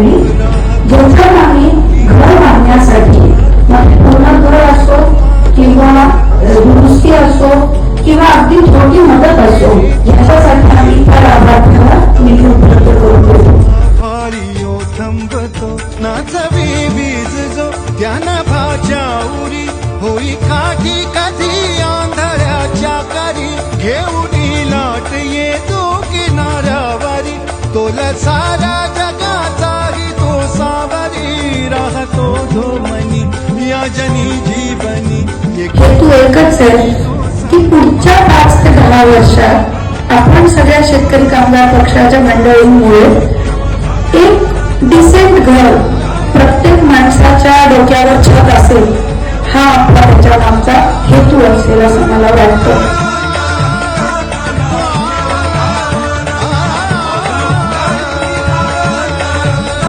आम्ही घर बांधण्यासाठी मग पूर्ण घर असो किंवा दुरुस्ती असो किंवा अगदी छोटी मदत असो याच्यासाठी आम्ही त्या लाभार्थ्याला निधी उपलब्ध करून देतो. थंबतो जो त्यानं भाच्या उरी होई काठी कधी आंधळ्याच्या करी घेऊन लाट येतो किनाऱ्यावरी तोला सारा हेतू एकच आहे की पुढच्या पाच ते दहा वर्षात आपण सगळ्या शेतकरी कामगार पक्षाच्या मंडळींमुळे एक डिसेंट घर प्रत्येक माणसाच्या डोक्यावर छत असेल हा आपला त्याच्या मागचा हेतू असेल असं मला वाटतं.